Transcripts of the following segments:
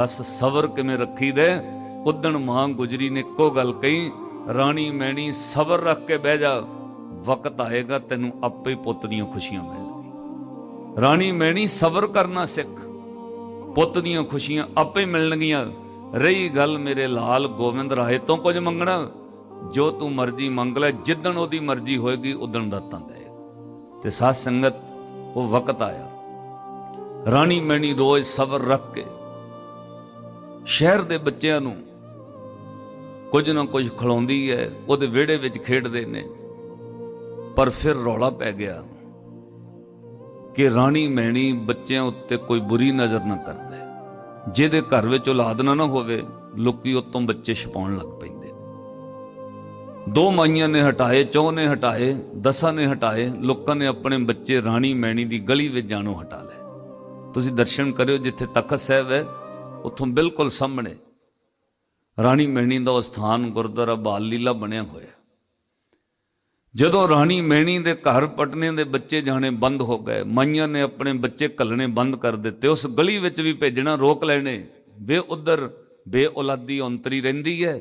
ਬਸ ਸਬਰ ਕਿਵੇਂ ਰੱਖੀ ਦੇ ਉਦਣ ਮਾਂ ਗੁਜਰੀ ਨੇ ਇੱਕੋ ਗੱਲ ਕਹੀ, ਰਾਣੀ ਮੈਣੀ ਸਬਰ ਰੱਖ ਕੇ ਬਹਿ ਜਾ, ਵਕਤ ਆਏਗਾ, ਤੈਨੂੰ ਆਪੇ ਪੁੱਤ ਦੀਆਂ ਖੁਸ਼ੀਆਂ ਮਿਲਣਗੀਆਂ। ਰਾਣੀ ਮੈਣੀ ਸਬਰ ਕਰਨਾ ਸਿੱਖ, ਪੁੱਤ ਦੀਆਂ ਖੁਸ਼ੀਆਂ ਆਪੇ ਮਿਲਣਗੀਆਂ। ਰਹੀ ਗੱਲ ਮੇਰੇ ਲਾਲ ਗੋਬਿੰਦ ਰਾਏ ਤੋਂ ਕੁਝ ਮੰਗਣਾ, ਜੋ ਤੂੰ ਮਰਜ਼ੀ ਮੰਗ ਲੈ, ਜਿੱਦਣ ਉਹਦੀ ਮਰਜ਼ੀ ਹੋਏਗੀ, ਉਦਣ ਦਾਤਾਂ ਦੇਗਾ ਤੇ ਸਾਧ ਸੰਗਤ, ਉਹ ਵਕਤ ਆਇਆ। ਰਾਣੀ ਮੈਣੀ ਰੋਜ਼ ਸਬਰ ਰੱਖ ਕੇ ਸ਼ਹਿਰ ਦੇ ਬੱਚਿਆਂ ਨੂੰ ਕੁਝ ਨਾ ਕੁਝ ਖਿਲਾਉਂਦੀ ਹੈ, ਉਹਦੇ ਵਿਹੜੇ ਵਿੱਚ ਖੇਡਦੇ ਨੇ। ਪਰ ਫਿਰ ਰੌਲਾ ਪੈ ਗਿਆ ਕਿ ਰਾਣੀ ਮੈਣੀ ਬੱਚਿਆਂ ਉੱਤੇ ਕੋਈ ਬੁਰੀ ਨਜ਼ਰ ਨਾ ਕਰਦਾ। ਜਿਹਦੇ ਘਰ ਵਿੱਚ ਔਲਾਦ ਨਾ ਹੋਵੇ, ਲੋਕੀ ਉਤੋਂ ਬੱਚੇ ਛਪਾਉਣ ਲੱਗ ਪੈਂਦੇ ਦੋ ਮਾਈਆਂ ਨੇ ਹਟਾਏ, ਚੌਂ ਨੇ ਹਟਾਏ, ਦਸਾਂ ਨੇ ਹਟਾਏ, ਲੋਕਾਂ ਨੇ ਆਪਣੇ ਬੱਚੇ ਰਾਣੀ ਮੈਣੀ ਦੀ ਗਲੀ ਵਿੱਚ ਜਾਣੋਂ ਹਟਾ ਲਏ। ਤੁਸੀਂ ਦਰਸ਼ਨ ਕਰਿਓ ਜਿੱਥੇ ਤਖਤ ਸਾਹਿਬ ਹੈ ਉੱਥੋਂ ਬਿਲਕੁਲ ਸਾਹਮਣੇ ਰਾਣੀ ਮਹਿਣੀ ਦਾ ਉਹ ਸਥਾਨ ਗੁਰਦੁਆਰਾ ਬਾਲ ਲੀਲਾ ਬਣਿਆ ਹੋਇਆ। ਜਦੋਂ ਰਾਣੀ ਮਹਿਣੀ ਦੇ ਘਰ ਪਟਨੇ ਦੇ ਬੱਚੇ ਜਾਣੇ ਬੰਦ ਹੋ ਗਏ, ਮਾਈਆਂ ਨੇ ਆਪਣੇ ਬੱਚੇ ਘੱਲਣੇ ਬੰਦ ਕਰ ਦਿੱਤੇ, ਉਸ ਗਲੀ ਵਿੱਚ ਵੀ ਭੇਜਣਾ ਰੋਕ ਲੈਣੇ। ਵੇ ਉਧਰ ਬੇਔਲਾਦੀ ਔਂਤਰੀ ਰਹਿੰਦੀ ਹੈ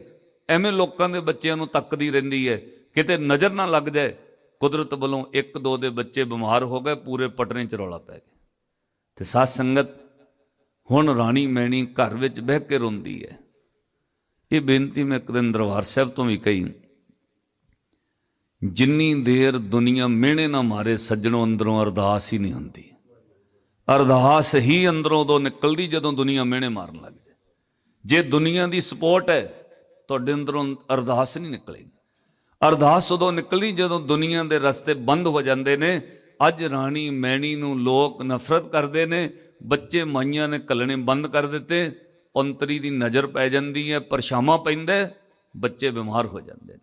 ਐਵੇਂ ਲੋਕਾਂ ਦੇ ਬੱਚਿਆਂ ਨੂੰ ਤੱਕਦੀ ਰਹਿੰਦੀ ਹੈ ਕਿਤੇ ਨਜ਼ਰ ਨਾ ਲੱਗ ਜਾਏ, ਕੁਦਰਤ ਵੱਲੋਂ ਇੱਕ ਦੋ ਦੇ ਬੱਚੇ ਬਿਮਾਰ ਹੋ ਗਏ, ਪੂਰੇ ਪਟਨੇ ਚ ਰੌਲਾ ਪੈ ਗਿਆ। ਤੇ ਸਾਧ ਸੰਗਤ ਹੁਣ ਰਾਣੀ ਮੈਣੀ ਘਰ ਵਿੱਚ ਬਹਿ ਕੇ ਰੋਂਦੀ ਹੈ। ਇਹ ਬੇਨਤੀ ਮੈਂ ਇੱਕ ਦਿਨ ਦਰਬਾਰ ਸਾਹਿਬ ਤੋਂ ਵੀ ਕਹੀ। ਜਿੰਨੀ ਦੇਰ ਦੁਨੀਆ ਮਿਹਣੇ ਨਾ ਮਾਰੇ, ਸੱਜਣੋਂ ਅੰਦਰੋਂ ਅਰਦਾਸ ਹੀ ਨਹੀਂ ਹੁੰਦੀ। ਅਰਦਾਸ ਹੀ ਅੰਦਰੋਂ ਤੋਂ ਨਿਕਲਦੀ ਜਦੋਂ ਦੁਨੀਆ ਮਿਹਣੇ ਮਾਰਨ ਲੱਗ ਜਾਏ। ਜੇ ਦੁਨੀਆ ਦੀ ਸਪੋਰਟ ਹੈ, ਤੁਹਾਡੇ ਅੰਦਰੋਂ ਅਰਦਾਸ ਨਹੀਂ ਨਿਕਲੇਗੀ। ਅਰਦਾਸ ਉਦੋਂ ਨਿਕਲਦੀ ਜਦੋਂ ਦੁਨੀਆ ਦੇ ਰਸਤੇ ਬੰਦ ਹੋ ਜਾਂਦੇ ਨੇ। ਅੱਜ ਰਾਣੀ ਮੈਣੀ ਨੂੰ ਲੋਕ ਨਫ਼ਰਤ ਕਰਦੇ ਨੇ ਬੱਚੇ ਮਾਈਆਂ ਨੇ ਕੱਲਣੇ ਬੰਦ ਕਰ ਦਿੱਤੇ ਔਂਤਰੀ ਦੀ ਨਜ਼ਰ ਪੈ ਜਾਂਦੀ ਹੈ ਪਰਛਾਵਾਂ ਪੈਂਦਾ ਬੱਚੇ ਬਿਮਾਰ ਹੋ ਜਾਂਦੇ ਨੇ।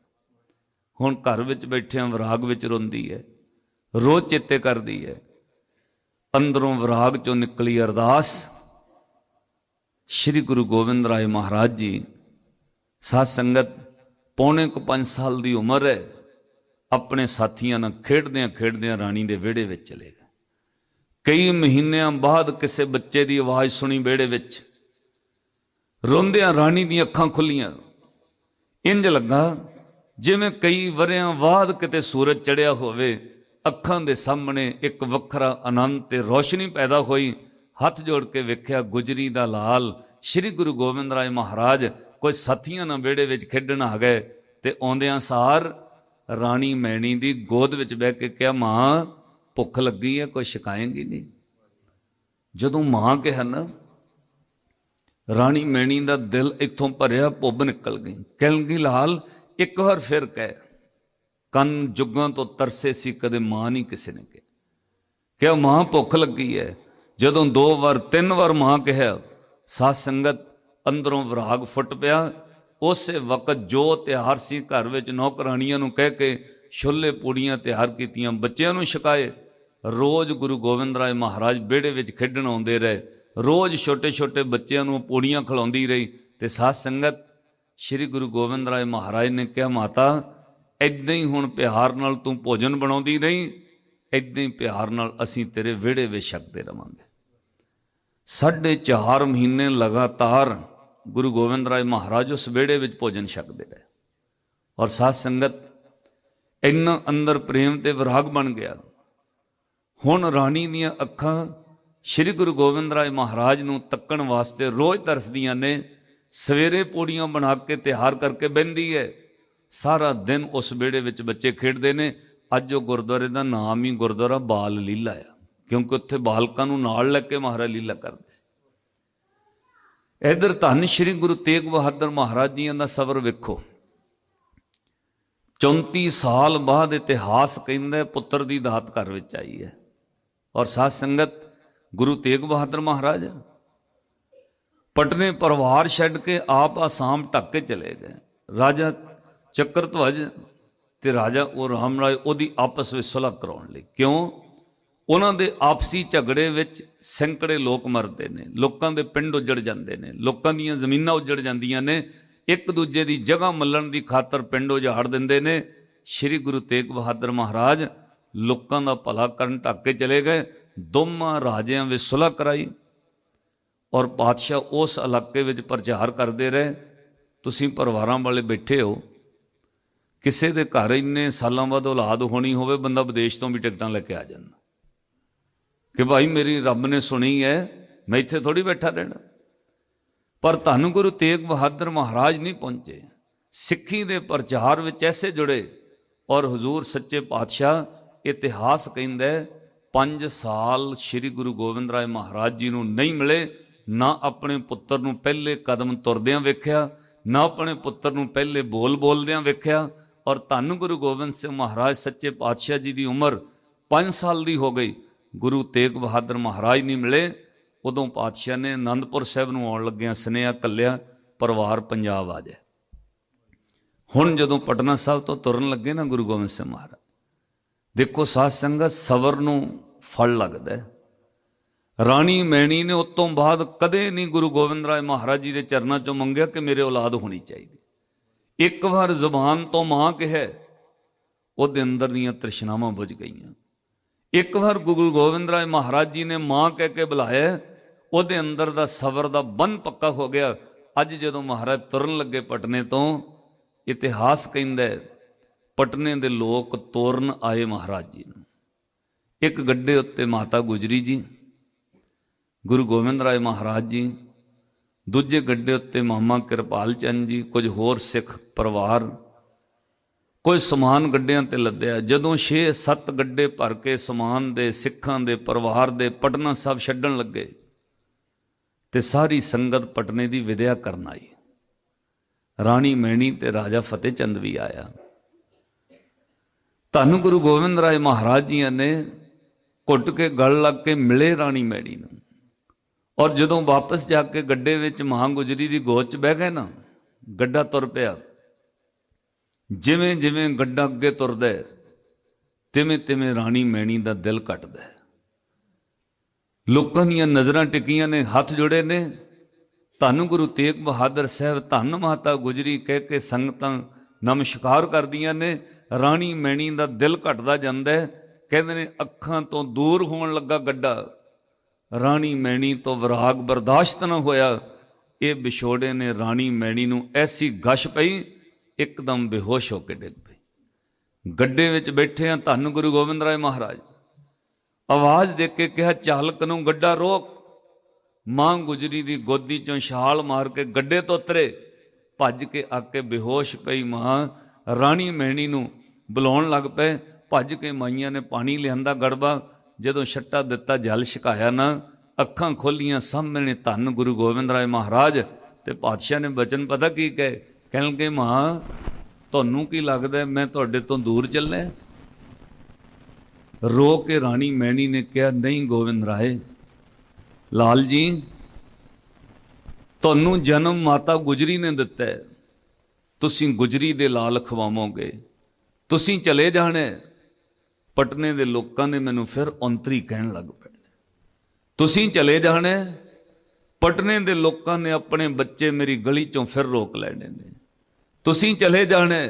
ਹੁਣ ਘਰ ਵਿੱਚ ਬੈਠਿਆਂ ਵਿਰਾਗ ਵਿੱਚ ਰੋਂਦੀ ਹੈ, ਰੋਜ਼ ਚੇਤੇ ਕਰਦੀ ਹੈ, ਅੰਦਰੋਂ ਵਿਰਾਗ ਚੋਂ ਨਿਕਲੀ ਅਰਦਾਸ। ਸ੍ਰੀ ਗੁਰੂ ਗੋਬਿੰਦ ਰਾਏ ਮਹਾਰਾਜ ਜੀ, ਸਾਧ ਸੰਗਤ ਪੌਣੇ ਕੁ 5 ਸਾਲ ਦੀ ਉਮਰ ਹੈ, ਆਪਣੇ ਸਾਥੀਆਂ ਨਾਲ ਖੇਡਦਿਆਂ ਖੇਡਦਿਆਂ ਰਾਣੀ ਦੇ ਵਿਹੜੇ ਵਿੱਚ ਚਲੇ ਗਏ। ਕਈ ਮਹੀਨਿਆਂ ਬਾਅਦ ਕਿਸੇ ਬੱਚੇ ਦੀ ਆਵਾਜ਼ ਸੁਣੀ ਵਿਹੜੇ ਵਿੱਚ। ਰੋਂਦਿਆਂ ਰਾਣੀ ਦੀਆਂ ਅੱਖਾਂ ਖੁੱਲੀਆਂ। ਇੰਜ ਲੱਗਾ ਜਿਵੇਂ ਕਈ ਵਰਿਆਂ ਬਾਅਦ ਕਿਤੇ ਸੂਰਜ ਚੜਿਆ ਹੋਵੇ, ਅੱਖਾਂ ਦੇ ਸਾਹਮਣੇ ਇੱਕ ਵੱਖਰਾ ਆਨੰਦ ਤੇ ਰੋਸ਼ਨੀ ਪੈਦਾ ਹੋਈ। ਹੱਥ ਜੋੜ ਕੇ ਵੇਖਿਆ ਗੁਜਰੀ ਦਾ ਲਾਲ, ਸ੍ਰੀ ਗੁਰੂ ਗੋਬਿੰਦ ਰਾਏ ਮਹਾਰਾਜ ਕੋਈ ਸਾਥੀਆਂ ਨਾਲ ਵਿਹੜੇ ਵਿੱਚ ਖੇਡਣ ਆ ਗਏ ਤੇ ਆਉਂਦਿਆਂ ਸਾਰ ਰਾਣੀ ਮੈਣੀ ਦੀ ਗੋਦ ਵਿੱਚ ਬਹਿ ਕੇ ਕਿਹਾ, ਮਾਂ ਭੁੱਖ ਲੱਗੀ ਹੈ, ਕੋਈ ਸ਼ਿਕਾਏਂਗੀ ਨਹੀਂ। ਜਦੋਂ ਮਾਂ ਕਿਹਾ ਨਾ, ਰਾਣੀ ਮੈਣੀ ਦਾ ਦਿਲ ਇੱਥੋਂ ਭਰਿਆ, ਪੁੱਬ ਨਿਕਲ ਗਈ। ਕਹਿਣਗੀ ਲਾਲ, ਇੱਕ ਵਾਰ ਫਿਰ ਕਹਿ। ਕੰਨ ਜੁਗਾਂ ਤੋਂ ਤਰਸੇ ਸੀ, ਕਦੇ ਮਾਂ ਨਹੀਂ ਕਿਸੇ ਨੇ ਕਿਹਾ। ਕਿਹਾ, ਮਾਂ, ਭੁੱਖ ਲੱਗੀ ਹੈ। ਜਦੋਂ ਦੋ ਵਾਰ, ਤਿੰਨ ਵਾਰ ਮਾਂ ਕਿਹਾ, ਸਾਧ ਸੰਗਤ ਅੰਦਰੋਂ ਵਿਰਾਗ ਫੁੱਟ ਪਿਆ। ਉਸੇ ਵਕਤ ਜੋ ਤਿਆਰ ਸੀ, ਘਰ ਵਿੱਚ ਨੌਕਰਾਣੀਆਂ ਨੂੰ ਕਹਿ ਕੇ ਛੁੱਲੇ ਪੂੜੀਆਂ ਤਿਆਰ ਕੀਤੀਆਂ, ਬੱਚਿਆਂ ਨੂੰ ਛਕਾਏ। ਰੋਜ਼ ਗੁਰੂ ਗੋਬਿੰਦ ਰਾਏ ਮਹਾਰਾਜ ਵਿਹੜੇ ਵਿੱਚ ਖੇਡਣ ਆਉਂਦੇ ਰਹੇ। ਰੋਜ਼ ਛੋਟੇ-ਛੋਟੇ ਬੱਚਿਆਂ ਨੂੰ ਪੂੜੀਆਂ ਖਿਲਾਉਂਦੀ ਰਹੀ ਤੇ ਸਾਧ ਸੰਗਤ ਸ੍ਰੀ ਗੁਰੂ ਗੋਬਿੰਦ ਰਾਏ ਮਹਾਰਾਜ ਨੇ ਕਿਹਾ, ਮਾਤਾ ਇਦਾਂ ਹੀ ਹੁਣ ਪਿਆਰ ਨਾਲ ਤੂੰ ਭੋਜਨ ਬਣਾਉਂਦੀ ਰਹੀ ਇਦਾਂ ਹੀ ਪਿਆਰ ਨਾਲ ਅਸੀਂ ਤੇਰੇ ਵਿਹੜੇ ਵਿੱਚ ਛਕਦੇ ਰਵਾਂਗੇ। ਸਾਢੇ ਚਾਰ ਮਹੀਨੇ ਲਗਾਤਾਰ ਗੁਰੂ ਗੋਬਿੰਦ ਰਾਏ ਮਹਾਰਾਜ ਉਸ ਵਿਹੜੇ ਵਿੱਚ ਭੋਜਨ ਛਕਦੇ ਰਹੇ। ਔਰ ਸਾਧ ਸੰਗਤ ਇੰਨਾ ਅੰਦਰ ਪ੍ਰੇਮ ਤੇ ਵਿਰਾਗ ਬਣ ਗਿਆ। ਹੁਣ ਰਾਣੀ ਦੀਆਂ ਅੱਖਾਂ ਸ੍ਰੀ ਗੁਰੂ ਗੋਬਿੰਦ ਰਾਏ ਮਹਾਰਾਜ ਨੂੰ ਤੱਕਣ ਵਾਸਤੇ ਰੋਜ਼ ਤਰਸਦੀਆਂ ਨੇ। ਸਵੇਰੇ ਪੌੜੀਆਂ ਬਣਾ ਕੇ ਤਿਆਰ ਕਰਕੇ ਬਹਿੰਦੀ ਹੈ। ਸਾਰਾ ਦਿਨ ਉਸ ਵਿਹੜੇ ਵਿੱਚ ਬੱਚੇ ਖੇਡਦੇ ਨੇ। ਅੱਜ ਉਹ ਗੁਰਦੁਆਰੇ ਦਾ ਨਾਮ ਹੀ ਗੁਰਦੁਆਰਾ ਬਾਲ ਲੀਲਾ ਆ। ਕਿਉਂਕਿ ਉੱਥੇ ਬਾਲਕਾਂ ਨੂੰ ਨਾਲ ਲੈ ਕੇ ਮਹਾਰਾਜ ਲੀਲਾ ਕਰਦੇ ਸੀ। ਇਧਰ ਧੰਨ ਸ੍ਰੀ ਗੁਰੂ ਤੇਗ ਬਹਾਦਰ ਮਹਾਰਾਜ ਜੀਆਂ ਦਾ ਸਬਰ ਵੇਖੋ। 34 ਸਾਲ ਬਾਅਦ ਇਤਿਹਾਸ ਕਹਿੰਦਾ ਪੁੱਤਰ ਦੀ ਦਾਤ ਘਰ ਵਿੱਚ ਆਈ ਹੈ। ਔਰ ਸਾਧ ਸੰਗਤ, ਗੁਰੂ ਤੇਗ ਬਹਾਦਰ ਮਹਾਰਾਜ, ਪਟਨੇ ਪਰਿਵਾਰ ਛੱਡ ਕੇ ਆਪ ਆਸਾਮ ਢੱਕ ਕੇ ਚਲੇ ਗਏ। ਰਾਜਾ ਚੱਕਰਧਵਜ ਤੇ ਰਾਜਾ ਉਹ ਰਾਮ ਰਾਏ ਉਹਦੀ ਆਪਸ ਵਿੱਚ ਸੁਲਹ ਕਰਾਉਣ ਲਈ। ਕਿਉਂ? ਉਹਨਾਂ ਦੇ ਆਪਸੀ ਝਗੜੇ ਵਿੱਚ ਸੈਂਕੜੇ ਲੋਕ ਮਰਦੇ ਨੇ। ਲੋਕਾਂ ਦੇ ਪਿੰਡ ਉੱਜੜ ਜਾਂਦੇ ਨੇ। ਲੋਕਾਂ ਦੀਆਂ ਜ਼ਮੀਨਾਂ ਉੱਜੜ ਜਾਂਦੀਆਂ ਨੇ। ਇੱਕ ਦੂਜੇ ਦੀ ਜਗ੍ਹਾ ਮੱਲਣ ਦੀ ਖਾਤਰ ਪਿੰਡ ਉਜਾੜ ਦਿੰਦੇ ਨੇ। ਸ੍ਰੀ ਗੁਰੂ ਤੇਗ ਬਹਾਦਰ ਮਹਾਰਾਜ ਲੋਕਾਂ ਦਾ ਭਲਾ ਕਰਨ ਢੱਕ ਕੇ ਚਲੇ ਗਏ। ਦੋਵਾਂ ਰਾਜਿਆਂ ਵਿੱਚ ਸੁਲਹ ਕਰਾਈ ਔਰ ਪਾਤਸ਼ਾਹ ਉਸ ਇਲਾਕੇ ਵਿੱਚ ਪ੍ਰਚਾਰ ਕਰਦੇ ਰਹੇ। ਤੁਸੀਂ ਪਰਿਵਾਰਾਂ ਵਾਲੇ ਬੈਠੇ ਹੋ। ਕਿਸੇ ਦੇ ਘਰ ਇੰਨੇ ਸਾਲਾਂ ਬਾਅਦ ਔਲਾਦ ਹੋਣੀ ਹੋਵੇ, ਬੰਦਾ ਵਿਦੇਸ਼ ਤੋਂ ਵੀ ਟਿਕਟਾਂ ਲੈ ਕੇ ਆ ਜਾਂਦਾ। ਕਿ ਭਾਈ ਮੇਰੀ ਰੱਬ ਨੇ ਸੁਣੀ ਹੈ, ਮੈਂ ਇੱਥੇ ਥੋੜੀ ਬੈਠਾ ਰਹਿਣਾ। ਪਰ ਧੰਨ ਗੁਰੂ ਤੇਗ ਬਹਾਦਰ ਮਹਾਰਾਜ ਨਹੀਂ ਪਹੁੰਚੇ। ਸਿੱਖੀ ਦੇ ਪ੍ਰਚਾਰ ਵਿੱਚ ਐਸੇ ਜੁੜੇ ਔਰ ਹਜ਼ੂਰ ਸੱਚੇ ਪਾਤਸ਼ਾਹ ਇਤਿਹਾਸ ਕਹਿੰਦਾ 5 ਸਾਲ ਸ੍ਰੀ ਗੁਰੂ ਗੋਬਿੰਦ ਰਾਏ ਮਹਾਰਾਜ ਜੀ ਨੂੰ ਨਹੀਂ ਮਿਲੇ, ਨਾ ਆਪਣੇ ਪੁੱਤਰ ਨੂੰ ਪਹਿਲੇ ਕਦਮ ਤੁਰਦਿਆਂ ਵੇਖਿਆ, ਨਾ ਆਪਣੇ ਪੁੱਤਰ ਨੂੰ ਪਹਿਲੇ ਬੋਲ ਬੋਲਦਿਆਂ ਵੇਖਿਆ ਔਰ ਧੰਨ ਗੁਰੂ ਗੋਬਿੰਦ ਸਿੰਘ ਮਹਾਰਾਜ ਸੱਚੇ ਪਾਤਸ਼ਾਹ ਜੀ ਦੀ ਉਮਰ 5 ਸਾਲ ਦੀ ਹੋ ਗਈ। ਗੁਰੂ ਤੇਗ ਬਹਾਦਰ ਮਹਾਰਾਜ ਨਹੀਂ ਮਿਲੇ ਉਦੋਂ ਪਾਤਸ਼ਾਹ ਨੇ ਆਨੰਦਪੁਰ ਸਾਹਿਬ ਨੂੰ ਆਉਣ ਲੱਗਿਆਂ ਸੁਨੇਹਾ ਕੱਲਿਆ, ਪਰਿਵਾਰ ਪੰਜਾਬ ਆ ਜਾਏ। ਹੁਣ ਜਦੋਂ ਪਟਨਾ ਸਾਹਿਬ ਤੋਂ ਤੁਰਨ ਲੱਗੇ ਨਾ ਗੁਰੂ ਗੋਬਿੰਦ ਸਿੰਘ ਮਹਾਰਾਜ, ਦੇਖੋ ਸਾਧ ਸੰਗਤ ਸਬਰ ਨੂੰ ਫਲ ਲੱਗਦਾ ਰਾਣੀ ਮੈਣੀ ਨੇ ਉਤੋਂ ਬਾਅਦ ਕਦੇ ਨਹੀਂ ਗੁਰੂ ਗੋਬਿੰਦ ਰਾਏ ਮਹਾਰਾਜ ਜੀ ਦੇ ਚਰਨਾਂ ਚੋਂ ਮੰਗਿਆ ਕਿ ਮੇਰੇ ਔਲਾਦ ਹੋਣੀ ਚਾਹੀਦੀ। ਇੱਕ ਵਾਰ ਜ਼ੁਬਾਨ ਤੋਂ ਮਾਂ ਕਿਹਾ, ਉਹਦੇ ਅੰਦਰ ਦੀਆਂ ਤ੍ਰਿਸ਼ਨਾਵਾਂ ਬੁਝ ਗਈਆਂ। ਇੱਕ ਵਾਰ ਗੁਰੂ ਗੋਬਿੰਦ ਰਾਏ ਮਹਾਰਾਜ ਜੀ ਨੇ ਮਾਂ ਕਹਿ ਕੇ ਬੁਲਾਇਆ ਉਹਦੇ ਅੰਦਰ ਦਾ ਸਬਰ ਦਾ ਬੰਨ ਪੱਕਾ ਹੋ ਗਿਆ। ਅੱਜ ਜਦੋਂ ਮਹਾਰਾਜ ਤੁਰਨ ਲੱਗੇ ਪਟਨੇ ਤੋਂ ਇਤਿਹਾਸ ਕਹਿੰਦਾ ਹੈ, ਪਟਨੇ ਦੇ ਲੋਕ ਤੋਰਨ ਆਏ ਮਹਾਰਾਜ ਜੀ ਨੂੰ। ਇੱਕ ਗੱਡੇ ਉੱਤੇ ਮਾਤਾ ਗੁਜਰੀ ਜੀ ਗੁਰੂ ਗੋਬਿੰਦ ਰਾਏ ਮਹਾਰਾਜ ਜੀ ਦੂਜੇ ਗੱਡੇ ਉੱਤੇ ਮਾਮਾ ਕਿਰਪਾਲ ਚੰਦ ਜੀ ਕੁਝ ਹੋਰ ਸਿੱਖ ਪਰਿਵਾਰ ਕੋਈ ਸਮਾਨ ਗੱਡਿਆਂ ਤੇ ਲੱਦਿਆ। ਜਦੋਂ 6-7 ਗੱਡੇ ਭਰ ਕੇ ਸਮਾਨ ਦੇ ਸਿੱਖਾਂ ਦੇ ਪਰਿਵਾਰ ਦੇ ਪਟਨਾ ਸਾਹਿਬ ਛੱਡਣ ਲੱਗੇ ਤੇ ਸਾਰੀ ਸੰਗਤ ਪਟਨੇ ਦੀ ਵਿਦਿਆ ਕਰਨ ਆਈ। ਰਾਣੀ ਮੈਣੀ ਤੇ ਰਾਜਾ ਫਤਿਹ ਚੰਦ ਵੀ ਆਇਆ। ਤੁਹਾਨੂੰ ਗੁਰੂ ਗੋਬਿੰਦ ਰਾਏ ਮਹਾਰਾਜ ਜੀਆਂ ਨੇ ਘੁੱਟ ਕੇ ਗਲ ਲੱਗ ਕੇ ਮਿਲੇ ਰਾਣੀ ਮੈਣੀ ਨੂੰ। ਔਰ ਜਦੋਂ ਵਾਪਸ ਜਾ ਕੇ ਗੱਡੇ ਵਿੱਚ ਮਹਾਂ ਗੁਜਰੀ ਦੀ ਗੋਦ 'ਚ ਬਹਿ ਗਏ ਨਾ, ਗੱਡਾ ਤੁਰ ਪਿਆ। ਜਿਵੇਂ ਜਿਵੇਂ ਗੱਡਾ ਅੱਗੇ ਤੁਰਦਾ ਤਿਵੇਂ ਤਿਵੇਂ ਰਾਣੀ ਮੈਣੀ ਦਾ ਦਿਲ ਕੱਟਦਾ ਲੋਕਾਂ ਦੀਆਂ ਨਜ਼ਰਾਂ ਟਿਕੀਆਂ ਨੇ, ਹੱਥ ਜੁੜੇ ਨੇ। ਧੰਨ ਗੁਰੂ ਤੇਗ ਬਹਾਦਰ ਸਾਹਿਬ ਧੰਨ ਮਾਤਾ ਗੁਜਰੀ ਕਹਿ ਕੇ ਸੰਗਤਾਂ ਨਮਸਕਾਰ ਕਰਦੀਆਂ ਨੇ। ਰਾਣੀ ਮੈਣੀ ਦਾ ਦਿਲ ਘਟਦਾ ਜਾਂਦਾ ਹੈ। ਕਹਿੰਦੇ ਨੇ, ਅੱਖਾਂ ਤੋਂ ਦੂਰ ਹੋਣ ਲੱਗਾ ਗੱਡਾ। ਰਾਣੀ ਮੈਣੀ ਤੋਂ ਵਿਰਾਗ ਬਰਦਾਸ਼ਤ ਨਾ ਹੋਇਆ। ਇਹ ਵਿਛੋੜੇ ਨੇ ਰਾਣੀ ਮੈਣੀ ਨੂੰ ਐਸੀ ਗਸ਼ ਪਈ, ਇੱਕਦਮ ਬੇਹੋਸ਼ ਹੋ ਕੇ ਡਿੱਗ ਪਈ। ਗੱਡੇ ਵਿੱਚ ਬੈਠੇ ਆ ਧੰਨ ਗੁਰੂ ਗੋਬਿੰਦ ਰਾਏ ਮਹਾਰਾਜ। ਆਵਾਜ਼ ਦੇ ਕੇ ਕਿਹਾ ਚਾਲਕ ਨੂੰ ਗੱਡਾ ਰੋਕ। ਮਾਂ ਗੁਜਰੀ ਦੀ ਗੋਦੀ ਚੋਂ ਛਾਲ ਮਾਰ ਕੇ ਗੱਡੇ ਤੋਂ ਉਤਰੇ। ਭੱਜ ਕੇ ਆ ਕੇ ਬੇਹੋਸ਼ ਪਈ ਮਾਂ। ਰਾਣੀ ਮਹਿਣੀ ਨੂੰ ਬੁਲਾਉਣ ਲੱਗ ਪਏ। ਭੱਜ ਕੇ ਮਾਈਆਂ ਨੇ ਪਾਣੀ ਲਿਆਂਦਾ ਗੜਬਾ। ਜਦੋਂ ਛੱਟਾ ਦਿੱਤਾ, ਜਲ ਛਕਾਇਆ ਨਾ। ਅੱਖਾਂ ਖੋਲੀਆਂ, ਸਾਹਮਣੇ ਧੰਨ ਗੁਰੂ ਗੋਬਿੰਦ ਰਾਏ ਮਹਾਰਾਜ ਤੇ ਪਾਤਸ਼ਾਹ ਨੇ ਬਚਨ ਪਤਾ ਕੀ ਕਹੇ? ਕਹਿਣਗੇ ਮਾਂ, ਤੁਹਾਨੂੰ ਕੀ ਲੱਗਦਾ ਮੈਂ ਤੁਹਾਡੇ ਤੋਂ ਦੂਰ ਚੱਲਿਆ। ਰੋ ਕੇ ਰਾਣੀ ਮੈਣੀ ਨੇ ਕਿਹਾ, ਨਹੀਂ ਗੋਬਿੰਦ ਰਾਏ, ਲਾਲ ਜੀ, ਤੁਹਾਨੂੰ ਜਨਮ ਮਾਤਾ ਗੁਜਰੀ ਨੇ ਦਿੱਤਾ ਹੈ। ਤੁਸੀਂ ਗੁਜਰੀ ਦੇ ਲਾਲ ਖਵਾਵੋਗੇ। ਤੁਸੀਂ ਚਲੇ ਜਾਣਾ। ਪਟਨੇ ਦੇ ਲੋਕਾਂ ਨੇ ਮੈਨੂੰ ਫਿਰ ਔਂਤਰੀ ਕਹਿਣ ਲੱਗ ਪਏ। ਤੁਸੀਂ ਚਲੇ ਜਾਣਾ। ਪਟਨੇ ਦੇ ਲੋਕਾਂ ਨੇ ਆਪਣੇ ਬੱਚੇ ਮੇਰੀ ਗਲੀ ਚੋਂ ਫਿਰ ਰੋਕ ਲੈਣੇ ਨੇ। ਤੁਸੀਂ ਚਲੇ ਜਾਣਾ।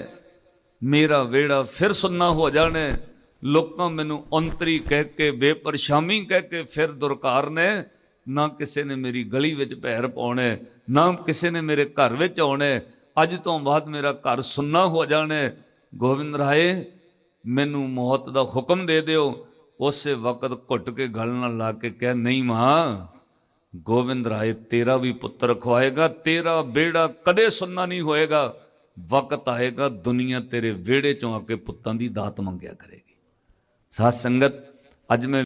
ਮੇਰਾ ਵਿਹੜਾ ਫਿਰ ਸੁੰਨਾ ਹੋ ਜਾਣਾ। ਲੋਕਾਂ ਮੈਨੂੰ ਅੰਤਰੀ ਕਹਿ ਕੇ ਬੇਪਰਸ਼ਾਮੀ ਕਹਿ ਕੇ ਫਿਰ ਦੁਰਕਾਰ ਨੇ, ਨਾ ਕਿਸੇ ਨੇ ਮੇਰੀ ਗਲੀ ਵਿੱਚ ਪੈਰ ਪਾਉਣੇ, ਨਾ ਕਿਸੇ ਨੇ ਮੇਰੇ ਘਰ ਵਿੱਚ ਆਉਣੇ, ਅੱਜ ਤੋਂ ਬਾਅਦ ਮੇਰਾ ਘਰ ਸੁੰਨਾ ਹੋ ਜਾਣਾ। ਗੋਬਿੰਦ ਰਾਏ, ਮੈਨੂੰ ਮੌਤ ਦਾ ਹੁਕਮ ਦੇ ਦਿਓ। ਉਸੇ ਵਕਤ ਘੁੱਟ ਕੇ ਗਲ ਨਾਲ ਲਾ ਕੇ ਕਹਿ, ਨਹੀਂ ਮਾਂ, ਗੋਬਿੰਦ ਰਾਏ ਤੇਰਾ ਵੀ ਪੁੱਤਰ ਖਵਾਏਗਾ, ਤੇਰਾ ਬੇੜਾ ਕਦੇ ਸੁੰਨਾ ਨਹੀਂ ਹੋਏਗਾ। ਵਕਤ ਆਏਗਾ, ਦੁਨੀਆ ਤੇਰੇ ਵਿਹੜੇ ਚੋਂ ਆ ਕੇ ਪੁੱਤਾਂ ਦੀ ਦਾਤ ਮੰਗਿਆ ਕਰੇਗੀ ਸਾਧ ਸੰਗਤ ਅੱਜ ਮੈਂ